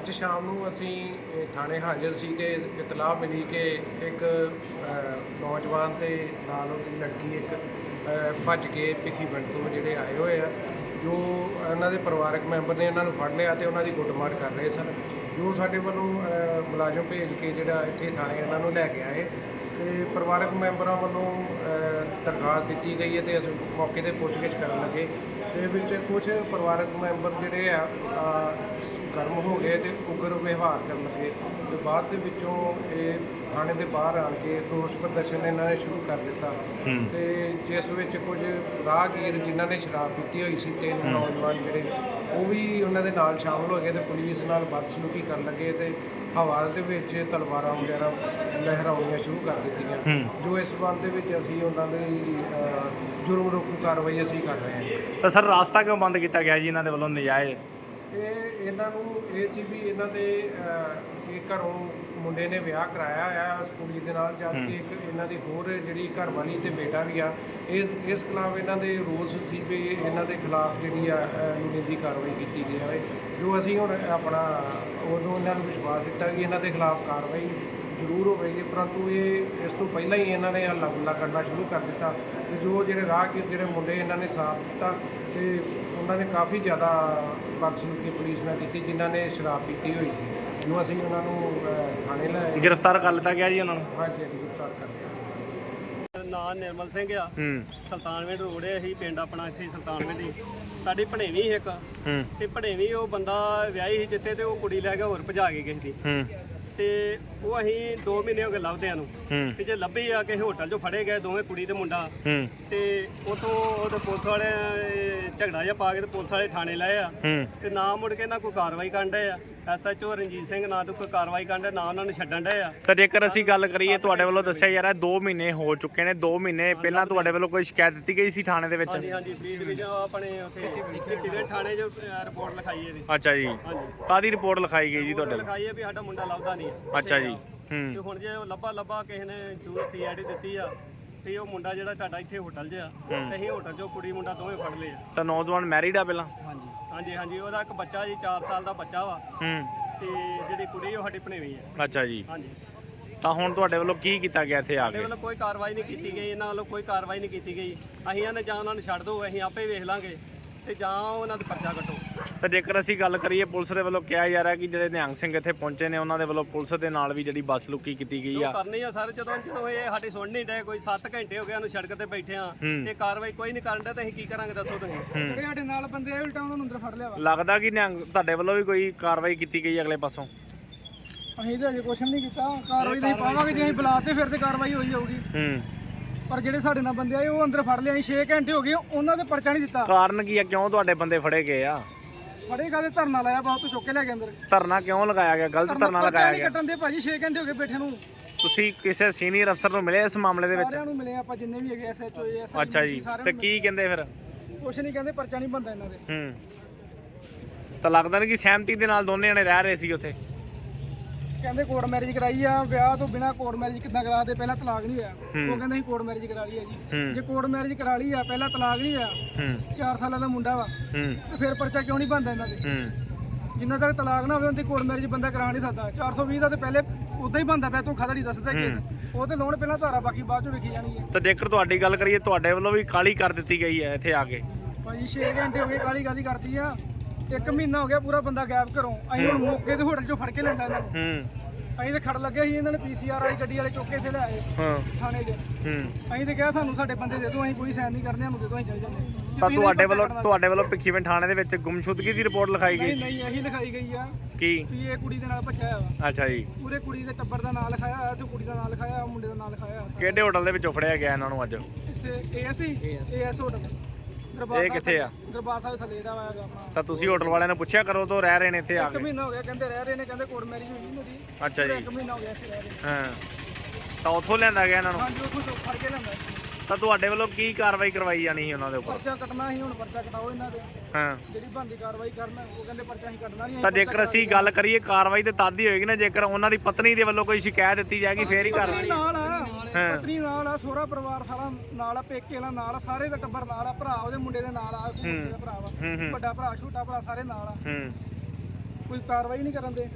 ਅੱਜ ਸ਼ਾਮ ਨੂੰ ਅਸੀਂ ਥਾਣੇ ਹਾਜ਼ਰ ਸੀ ਕਿ ਇਤਲਾਹ ਮਿਲੀ ਕਿ ਇੱਕ ਨੌਜਵਾਨ ਤੇ ਨਾਲ ਉਹਦੀ ਲੜਕੀ ਇੱਕ ਭੱਜ ਕੇ ਭਿੱਖੀਵਿੰਡ ਤੋਂ ਜਿਹੜੇ ਆਏ ਹੋਏ ਆ। ਜੋ ਉਹਨਾਂ ਦੇ ਪਰਿਵਾਰਕ ਮੈਂਬਰ ਨੇ ਉਹਨਾਂ ਨੂੰ ਫੜ ਲਿਆ ਤੇ ਉਹਨਾਂ ਦੀ ਗੁੱਟਮਾਰ ਕਰ ਰਹੇ ਸਨ। ਜੋ ਸਾਡੇ ਵੱਲੋਂ ਮੁਲਾਜ਼ਮ ਭੇਜ ਕੇ ਜਿਹੜਾ ਇੱਥੇ ਥਾਣੇ ਇਹਨਾਂ ਨੂੰ ਲੈ ਕੇ ਆਏ, ਤੇ ਪਰਿਵਾਰਕ ਮੈਂਬਰਾਂ ਵੱਲੋਂ ਦਰਖਾਸਤ ਦਿੱਤੀ ਗਈ ਹੈ ਤੇ ਅਸੀਂ ਮੌਕੇ ਤੇ ਪੁੱਛਗਿੱਛ ਕਰਨ ਲੱਗੇ। ਤੇ ਵਿੱਚ ਕੁਝ ਪਰਿਵਾਰਕ ਮੈਂਬਰ ਜਿਹੜੇ ਆ ਗਰਮ ਹੋ ਗਏ ਤੇ ਉਗਰ ਵਿਵਹਾਰ ਕਰਨ ਲੱਗੇ। ਤੇ ਬਾਅਦ ਦੇ ਵਿੱਚੋਂ ਇਹ ਥਾਣੇ ਦੇ ਬਾਹਰ ਆਣ ਕੇ ਰੋਸ ਪ੍ਰਦਰਸ਼ਨ ਇਹਨਾਂ ਨੇ ਸ਼ੁਰੂ ਕਰ ਦਿੱਤਾ। ਤੇ ਜਿਸ ਵਿੱਚ ਕੁਝ ਰਾਹਗੀਰ ਜਿਨ੍ਹਾਂ ਨੇ ਸ਼ਰਾਬ ਪੀਤੀ ਹੋਈ ਸੀ ਤਿੰਨ ਨੌਜਵਾਨ ਜਿਹੜੇ ਉਹ ਵੀ ਉਹਨਾਂ ਦੇ ਨਾਲ ਸ਼ਾਮਲ ਹੋ ਗਏ ਤੇ ਪੁਲਿਸ ਨਾਲ ਬਦਸਲੂਕੀ ਕਰਨ ਲੱਗੇ ਤੇ ਹਵਾ ਦੇ ਵਿੱਚ ਤਲਵਾਰਾਂ ਵਗੈਰਾ ਲਹਿਰਾਉਣੀਆਂ ਸ਼ੁਰੂ ਕਰ ਦਿੱਤੀਆਂ। ਜੋ ਇਸ ਸੰਬੰਧ ਦੇ ਵਿੱਚ ਅਸੀਂ ਉਹਨਾਂ ਦੀ ਜੁਰਮ ਰੋਕੂ ਕਾਰਵਾਈ ਅਸੀਂ ਕਰ ਰਹੇ ਹਾਂ। ਤਾਂ ਸਰ ਰਾਸਤਾ ਕਿਉਂ ਬੰਦ ਕੀਤਾ ਗਿਆ ਜੀ ਇਹਨਾਂ ਦੇ ਵੱਲੋਂ ਨਜਾਇਜ਼? ਇਹ ਇਹਨਾਂ ਨੂੰ ਇਹ ਸੀ ਵੀ ਇਹਨਾਂ ਦੇ ਅਹ, ਇਹ ਘਰੋਂ ਮੁੰਡੇ ਨੇ ਵਿਆਹ ਕਰਾਇਆ ਆ ਉਸ ਕੁੜੀ ਦੇ ਨਾਲ ਜਦ ਕਿ ਇੱਕ ਇਹਨਾਂ ਦੀ ਹੋਰ ਜਿਹੜੀ ਘਰਵਾਲੀ ਤੇ ਬੇਟਾ ਵੀ ਆ ਇਸ ਇਸ ਖਿਲਾਫ ਇਹਨਾਂ ਦੇ ਰੋਸ ਸੀ ਵੀ ਇਹਨਾਂ ਦੇ ਖਿਲਾਫ ਜਿਹੜੀ ਆ ਲੋੜੀਂਦੀ ਕਾਰਵਾਈ ਕੀਤੀ ਜਾਵੇ ਜੋ ਅਸੀਂ ਹੁਣ ਆਪਣਾ ਉਦੋਂ ਇਹਨਾਂ ਨੂੰ ਵਿਸ਼ਵਾਸ ਦਿੱਤਾ ਕਿ ਇਹਨਾਂ ਦੇ ਖਿਲਾਫ ਕਾਰਵਾਈ ਜ਼ਰੂਰ ਹੋਵੇਗੀ ਪਰੰਤੂ ਇਹ ਇਸ ਤੋਂ ਪਹਿਲਾਂ ਹੀ ਇਹਨਾਂ ਨੇ ਹੱਲਾ ਗੁੱਲਾ ਕਰਨਾ ਸ਼ੁਰੂ ਕਰ ਦਿੱਤਾ। ਤੇ ਜੋ ਜਿਹੜੇ ਰਾਹਗੀਰ ਜਿਹੜੇ ਮੁੰਡੇ ਇਹਨਾਂ ਨੇ ਸਾਥ ਦਿੱਤਾ ਤੇ ਉਹਨਾਂ ਨੇ ਕਾਫੀ ਜ਼ਿਆਦਾ ਬਦਸਲੂਕੀ ਪੁਲਿਸ ਨਾਲ ਕੀਤੀ ਜਿਨ੍ਹਾਂ ਨੇ ਸ਼ਰਾਬ ਪੀਤੀ ਹੋਈ ਸੀ। ਜੋ ਅਸੀਂ ਉਹਨਾਂ ਨੂੰ ਅਹ, ਥਾਣੇ ਲੈ ਗ੍ਰਿਫਤਾਰ ਕਰ ਲਿੱਤਾ ਗਿਆ ਜੀ ਉਹਨਾਂ ਨੂੰ? ਹਾਂਜੀ ਗ੍ਰਿਫਤਾਰ ਕਰ ਲਿਆ। ਨਾਂ ਨਿਰਮਲ ਸਿੰਘ ਆ। ਹੂੰ। ਸੁਲਤਾਨਵਿੰਡ ਰੋਡ ਹੈ ਅਸੀਂ ਪਿੰਡ ਆਪਣਾ ਇੱਥੇ ਸੁਲਤਾਨਵਿੰਡ ਹੀ ਸਾਡੀ ਭਣੇਵੀਂ ਸੀ ਇੱਕ। ਹੂੰ। ਤੇ ਭਣੇਵੀਂ ਉਹ ਬੰਦਾ ਵਿਆਹੀ ਸੀ ਜਿੱਥੇ ਤੇ ਉਹ ਕੁੜੀ ਲੈ ਕੇ ਹੋਰ ਭਜਾ ਕੇ ਕਿਸੇ ਦੀ ਹੂੰ। ਤੇ ਉਹ ਅਸੀਂ 2 ਮਹੀਨੇ ਹੋ ਗਏ ਲੱਭਦਿਆਂ ਨੂੰ। ਹੂੰ। ਤੇ ਜੇ ਲੱਭੀ ਆ ਕਿਸੇ ਹੋਟਲ 'ਚੋਂ ਫੜੇ ਗਏ ਦੋਵੇਂ ਕੁੜੀ ਤੇ ਮੁੰਡਾ। ਹੂੰ। ਤੇ ਉਤੋਂ ਉਹਦੇ ਪੁਲਿਸ ਵਾਲੇ ਝਗੜਾ ਜਿਹਾ ਪਾ ਕੇ ਤੇ ਪੁਲਿਸ ਵਾਲੇ ਥਾਣੇ ਲਏ ਆ। ਹੂੰ। ਤੇ ਨਾ ਮੁੜ ਕੇ ਨਾ ਕੋਈ ਕਾਰਵਾਈ ਕਰਨ ਡਏ ਆ। ਐਸਐਚਓ ਰਣਜੀਤ ਸਿੰਘ ਨਾ ਤੋਂ ਕੋਈ ਕਾਰਵਾਈ ਕਰਨ ਡਏ ਨਾ ਉਹਨਾਂ ਨੂੰ ਛੱਡਣ ਡਏ ਆ। ਤਾਂ ਜੇਕਰ ਅਸੀਂ ਗੱਲ ਕਰੀਏ ਤੁਹਾਡੇ ਵੱਲੋਂ ਦੱਸਿਆ ਯਾਰ ਇਹ 2 ਮਹੀਨੇ ਹੋ ਚੁੱਕੇ ਨੇ 2 ਮਹੀਨੇ ਪਹਿਲਾਂ ਤੁਹਾਡੇ ਵੱਲੋਂ ਕੋਈ ਸ਼ਿਕਾਇਤ ਦਿੱਤੀ ਗਈ ਸੀ ਥਾਣੇ ਦੇ ਵਿੱਚ? ਹਾਂਜੀ ਹਾਂਜੀ ਬੀ ਡਿਵੀਜ਼ਨ ਆਪਣੇ ਉੱਥੇ ਕਿਵੇਂ ਥਾਣੇ 'ਚ ਰਿਪੋਰਟ ਲਿਖਾਈ ਇਹਦੀ। ਅੱਛਾ ਜੀ। ਕਾਦੀ ਰਿਪੋਰਟ ਲਿਖਾਈ ਗਈ ਜੀ ਤੁਹਾਡੇ ਲਿਖਾਈ ਹੈ ਵੀ ਸਾਡਾ ਮੁੰਡਾ ਲੱਭਦਾ ਨਹੀਂ ਅੱਛਾ ਜੀ। ਤੇ ਹੁਣ ਜੇ ਉਹ ਲੱਭਾ ਲੱਭਾ ਕਿਸੇ ਨੇ ਜੂ ਸੀਆਈਡੀ ਦਿੱਤੀ ਆ ਤੇ ਉਹ ਮੁੰਡਾ ਜਿਹੜਾ ਤੁਹਾਡਾ ਇੱਥੇ ਹੋਟਲ 'ਚ ਆ ਤੇ ਅਸੀਂ ਹੋਟਲ 'ਚੋਂ ਕੁੜੀ ਮੁੰਡਾ ਦੋਵੇਂ ਫੜ ਲਏ ਆ। ਤਾਂ ਨੌਜਵਾਨ ਮੈਰਿਡ ਆ ਪਹਿਲਾਂ? ਹਾਂਜੀ। ਹਾਂਜੀ ਹਾਂਜੀ ਉਹਦਾ ਇੱਕ ਬੱਚਾ ਜੀ 4 ਸਾਲ ਦਾ ਬੱਚਾ ਵਾ। ਹੂੰ। ਤੇ ਜਿਹੜੀ ਕੁੜੀ ਉਹ ਸਾਡੀ ਭਣੇਵੀਂ ਆ। ਅੱਛਾ ਜੀ। ਹਾਂਜੀ। ਤਾਂ ਹੁਣ ਤੁਹਾਡੇ ਵੱਲੋਂ ਕੀ ਕੀਤਾ ਗਿਆ ਇੱਥੇ ਆ ਸਾਡੇ ਕੇ? ਵੱਲੋਂ ਕੋਈ ਕਾਰਵਾਈ ਨਹੀਂ ਕੀਤੀ ਗਈ ਇਹਨਾਂ ਵੱਲੋਂ ਕੋਈ ਕਾਰਵਾਈ ਨਹੀਂ ਕੀਤੀ ਗਈ। ਅਸੀਂ ਇਹਨੇ ਜਾਂ ਉਹਨਾਂ ਨੂੰ ਛੱਡ ਦਿਓ ਅਸੀਂ ਆਪੇ ਵੇਖ ਲਾਂਗੇ। ਤੇ ਜਾਂ ਉਹਨਾਂ ਦਾ ਪਰਚਾ ਕੱਟੋ। ਤਾਂ ਜੇਕਰ ਅਸੀਂ ਗੱਲ ਕਰੀਏ ਪੁਲਿਸ ਦੇ ਵੱਲੋਂ ਕਿਹਾ ਜਾ ਰਿਹਾ ਕਿ ਜਿਹੜੇ ਨਿਹੰਗ ਸਿੰਘ ਇੱਥੇ ਪਹੁੰਚੇ ਨੇ ਉਹਨਾਂ ਦੇ ਵੱਲੋਂ ਪੁਲਿਸ ਦੇ ਨਾਲ ਵੀ ਜਿਹੜੀ ਬੱਸ ਲੁਕੀ ਕੀਤੀ ਗਈ ਆ। ਕਰਨੀ ਆ ਸਰ ਜਦੋਂ ਜਦੋਂ ਇਹ ਸਾਡੀ ਸੁਣ ਨਹੀਂ ਡਏ ਕੋਈ 7 ਘੰਟੇ ਹੋ ਗਏ ਉਹਨੂੰ ਸੜਕ ਤੇ ਬੈਠੇ ਆ। ਤੇ ਕਾਰਵਾਈ ਕੋਈ ਨਹੀਂ ਕਰਨ ਦੇ ਤੇ ਅਸੀਂ ਕੀ ਕਰਾਂਗੇ ਦੱਸੋ ਤੁਸੀਂ? ਜਿਹੜੇ ਸਾਡੇ ਨਾਲ ਬੰਦੇ ਆਏ ਉਲਟਾ ਉਹਨਾਂ ਨੂੰ ਅੰਦਰ ਫੜ ਲਿਆ ਵਾ। ਲੱਗਦਾ ਕਿ ਨਿਹੰਗ ਤੁਹਾਡੇ ਵੱਲੋਂ ਵੀ ਕੋਈ ਕਾਰਵਾਈ ਕੀਤੀ ਗਈ ਅਗਲੇ ਪਾਸੋਂ? ਅਸੀਂ ਤਾਂ ਅਜੇ ਕੁਛ ਨਹੀਂ ਕੀਤਾ ਕਾਰਵਾਈ ਨਹੀਂ ਪਾਵਾਂਗੇ ਜੇ ਅਸੀਂ ਬੁਲਾਤੇ ਫਿਰ ਤੇ ਕਾਰਵਾਈ ਹੋਈ ਜਾਊਗੀ। ਹੂੰ। ਪਰ ਜਿਹੜੇ ਸਾਡੇ ਨਾਲ ਬੰਦੇ ਆਏ ਉਹ ਅੰਦਰ ਫੜ ਲਿਆ ਅਸੀਂ 6 ਘੰਟੇ ਹੋ ਗਏ ਉਹਨਾਂ ਦੇ ਪਰਚਾ ਨਹੀਂ ਦਿੱਤਾ। ਕਾਰਨ ਕੀ ਆ? ਕਿਉਂ ਤੁਹਾਡੇ ਬੰਦੇ ਫੜੇ ਗਏ ਆ? ਫੜੇਗਾ ਤੇ ਧਰਨਾ ਲਾਇਆ ਬਹੁਤ ਚੁੱਕ ਕੇ ਲੈ ਕੇ ਅੰਦਰ। ਧਰਨਾ ਕਿਉਂ ਲਗਾਇਆ ਗਿਆ? ਗਲਤ ਧਰਨਾ ਲਗਾਇਆ ਗਿਆ। ਕੱਟਣ ਦੇ ਭਾਜੀ 6 ਘੰਟੇ ਹੋ ਗਏ ਬੈਠੇ ਨੂੰ। ਤੁਸੀਂ ਕਿਸੇ ਸੀਨੀਅਰ ਅਫਸਰ ਨੂੰ ਮਿਲੇ ਇਸ ਮਾਮਲੇ ਦੇ ਵਿੱਚ? ਸਾਰਿਆਂ ਨੂੰ ਮਿਲੇ ਆਪਾਂ ਜਿੰਨੇ ਵੀ ਹੈਗੇ ਐਸਐਚਓ ਐਸ ਅੱਛਾ ਜੀ। ਤੇ ਕੀ ਕਹਿੰਦੇ ਫਿਰ? ਕੁਛ ਨਹੀਂ ਕਹਿੰਦੇ ਪਰਚਾ ਨਹੀਂ ਬੰਦਾ ਇਹਨਾਂ ਦੇ। ਹੂੰ। ਤਾਂ ਲੱਗਦਾ ਨਹੀਂ ਕਿ ਸਹਿਮਤੀ ਦੇ ਨਾਲ ਦੋਨੇ ਜਣੇ ਰਹਿ ਰਹੇ ਸੀ ਉੱਥੇ। ਕਹਿੰਦੇ ਕੋਰਟ ਮੈਰਿਜ ਕਰਾਈ ਆ ਵਿਆਹ ਤੋਂ ਬਿਨਾ ਕੋਰਟ ਮੈਰਿਜ ਕਿੱਦਾਂ ਕਰਾਦੇ ਪਹਿਲਾਂ ਤਲਾਕ ਨਹੀਂ ਹੋਇਆ। ਉਹ ਕਹਿੰਦੇ ਅਸੀਂ ਕੋਰਟ ਮੈਰਿਜ ਕਰਾ ਲਈ ਆ ਜੀ। ਜੇ ਕੋਰਟ ਮੈਰਿਜ ਕਰਾ ਲਈ ਆ ਪਹਿਲਾਂ ਤਲਾਕ ਨਹੀਂ ਹੋਇਆ। ਹੂੰ। 4 ਸਾਲਾਂ ਦਾ ਮੁੰਡਾ ਵਾ। ਤੇ ਫਿਰ ਪਰਚਾ ਕਿਉਂ ਨਹੀਂ ਬੰਦਾ ਇਹਨਾਂ ਦੇ? ਜਿੰਨਾ ਤੱਕ ਤਲਾਕ ਨਾ ਹੋਵੇ ਉਹਦੀ ਕੋਰਟ ਮੈਰਿਜ ਬੰਦਾ ਕਰਾ ਨਹੀਂ ਸਕਦਾ। 420 ਦਾ ਤੇ ਪਹਿਲੇ ਉਦਾਂ ਹੀ ਬੰਦਾ ਪਿਆ ਤੂੰ ਖਦਾ ਨਹੀਂ ਦੱਸਦਾ ਕਿ ਉਹ ਤੇ ਲੋਨ ਪਹਿਲਾਂ ਧਾਰਾ ਬਾਕੀ ਬਾਅਦ ਚੋਂ ਵੇਖੀ ਜਾਣੀ ਹੈ। ਤਾਂ ਜੇਕਰ ਤੁਹਾਡੀ ਗੱਲ ਕਰੀਏ ਤੁਹਾਡੇ ਵੱਲੋਂ ਵੀ ਕਾਲੀ ਕਰ ਦਿੱਤੀ ਗਈ ਹੈ ਇੱਥੇ ਆ ਕੇ। ਭਾਜੀ 6 ਘੰਟੇ ਹੋ ਗਏ ਕਾਲੀ ਕਾਲੀ ਕਰਦੀ ਆ। ਇੱਕ ਮਹੀਨਾ ਹੋ ਗਿਆ ਪੂਰਾ ਬੰਦਾ ਗਾਇਬ ਘਰੋਂ। ਅਸੀਂ ਹੁਣ ਮੌਕੇ ਤੇ ਹੋਟਲ ਚੋਂ ਫੜ ਕੇ ਲੈਂਦਾ ਇਹਨਾਂ ਨੂੰ। ਹੂੰ। ਅਸੀਂ ਤੇ ਖੜ ਲੱਗੇ ਸੀ ਇਹਨਾਂ ਨੇ ਪੀਸੀਆਰ ਵਾਲੀ ਗੱਡੀ ਵਾਲੇ ਚੁੱਕ ਇੱਥੇ ਲੈ ਆਏ ਹਾਂ। ਥਾਣੇ 'ਚ ਹੂੰ। ਅਸੀਂ ਤੇ ਕਿਹਾ ਸਾਨੂੰ ਸਾਡੇ ਬੰਦੇ ਦੇ ਦਿਓ ਅਸੀਂ ਕੋਈ ਸਾਈਨ ਨਹੀਂ ਕਰਨੇ ਸਾਨੂੰ ਦੇ ਦਿਓ ਅਸੀਂ ਚੱਲ ਜਾਂਦੇ। ਜੇ ਤਾਂ ਤੁਸੀਂ ਤੁਹਾਡੇ ਵੱਲੋਂ ਪਰਚਾ ਤੁਹਾਡੇ ਵੱਲੋਂ ਭਿੱਖੀਵਿੰਡ ਥਾਣੇ ਦੇ ਵਿੱਚ ਗੁੰਮਸ਼ੁਦਗੀ ਦੀ ਰਿਪੋਰਟ ਲਿਖਾਈ ਗਈ ਨਹੀਂ ਸੀ? ਨਹੀਂ ਇਹੀ ਲਿਖਾਈ ਗਈ ਆ ਕੀ? ਵੀ ਇਹ ਕੁੜੀ ਦੇ ਨਾਲ ਭੱਜਿਆ ਵਾ ਅੱਛਾ ਜੀ। ਪੂਰੇ ਕੁੜੀ ਦੇ ਟੱਬਰ ਦਾ ਨਾਂ ਲਿਖਾਇਆ ਹੋਇਆ ਤੇ ਕੁੜੀ ਦਾ ਨਾਂ ਲਿਖਾਇਆ ਹੋਇਆ, ਮੁੰਡੇ ਦਾ ਨਾਂ ਲਿਖਾਇਆ ਹੋਇਆ। ਕਿਹੜੇ ਹੋਟਲ ਦੇ ਵਿੱਚੋਂ ਫੜਿਆ ਗਿਆ ਇਹਨਾਂ ਨੂੰ ਅੱਜ? ਇੱਥੇ ਏਐਸਸੀ ਏਐਸ ਹੋਟਲ ਇਹ ਕਿੱਥੇ ਆ? ਦਰਬਾਰ ਸਾਹਿਬ ਥੱਲੇ ਦਾ ਆਇਆ ਆਪਣਾ। ਤਾਂ ਤੁਸੀਂ ਹੋਟਲ ਵਾਲਿਆਂ ਨੂੰ ਪੁੱਛਿਆ ਕਰੋ ਤੋਂ ਰਹਿ ਰਹੇ ਨੇ ਇੱਥੇ ਆ ਇੱਕ ਕੇ। ਮਹੀਨਾ ਹੋ ਗਿਆ ਕਹਿੰਦੇ ਰਹਿ ਰਹੇ ਨੇ ਕਹਿੰਦੇ ਕੋਰਟ ਮੈਰਿਜ ਹੋਈ ਮੇਰੀ। ਅੱਛਾ ਜੀ। ਇੱਕ ਮਹੀਨਾ ਹੋ ਗਿਆ ਸੀ ਰਹਿ ਰਹੇ ਹਾਂ। ਤਾਂ ਉੱਥੋਂ ਲਿਆਂਦਾ ਗਿਆ ਇਹਨਾਂ ਨੂੰ? ਹਾਂਜੀ ਉੱਥੋਂ ਫੜ ਕੇ ਲੈਂਦਾ ਤਾਂ ਤੁਹਾਡੇ ਵੱਲੋਂ ਕੀ ਕਾਰਵਾਈ ਕਰਵਾਈ ਜਾਣੀ ਸੀ ਉਹਨਾਂ ਦੇ ਉੱਪਰ? ਪਰਚਾ ਕੱਟਣਾ ਸੀ ਹੁਣ ਪਰਚਾ ਕਟਾਓ ਇਹਨਾਂ ਦੇ। ਹਾਂ। ਜਿਹੜੀ ਬੰਦੀ ਕਾਰਵਾਈ ਕਰਨਾ ਉਹ ਕਹਿੰਦੇ ਪਰਚਾ ਹੀ ਕੱਟਣਾ ਨਹੀਂ ਤਾਂ ਜੇਕਰ ਅਸੀਂ ਗੱਲ ਕਰੀਏ ਕਾਰਵਾਈ ਤੇ ਤਦ ਹੀ ਹੋਏਗੀ ਨਾ ਜੇਕਰ ਉਹਨਾਂ ਦੀ ਪਤਨੀ ਦੇ ਵੱਲੋਂ ਕੋਈ ਸ਼ਿਕਾਇਤ ਦਿੱਤੀ ਜਾਏਗੀ ਫੇਰ ਹੀ ਪਤਨੀ ਨਾਲ ਆ ਹਾਂ। ਪਤਨੀ ਨਾਲ ਆ ਸੋਹਰਾ ਪਰਿਵਾਰ ਸਾਰਾ ਨਾਲ ਆ ਪੇਕੇ ਨਾਲ ਨਾਲ ਆ ਸਾਰੇ ਦਾ ਟੱਬਰ ਨਾਲ ਆ ਭਰਾ ਉਹਦੇ ਮੁੰਡੇ ਦੇ ਨਾਲ ਆ ਮੁੰਡੇ ਦਾ ਭਰਾ ਵਾ। ਹੂੰ ਹੂੰ। ਵੱਡਾ ਭਰਾ ਛੋਟਾ ਭਰਾ ਸਾਰੇ ਨਾਲ ਆ। ਹੂੰ। ਕੋਈ ਕਾਰਵਾਈ ਨਹੀਂ ਕਰਨ ਦੇ।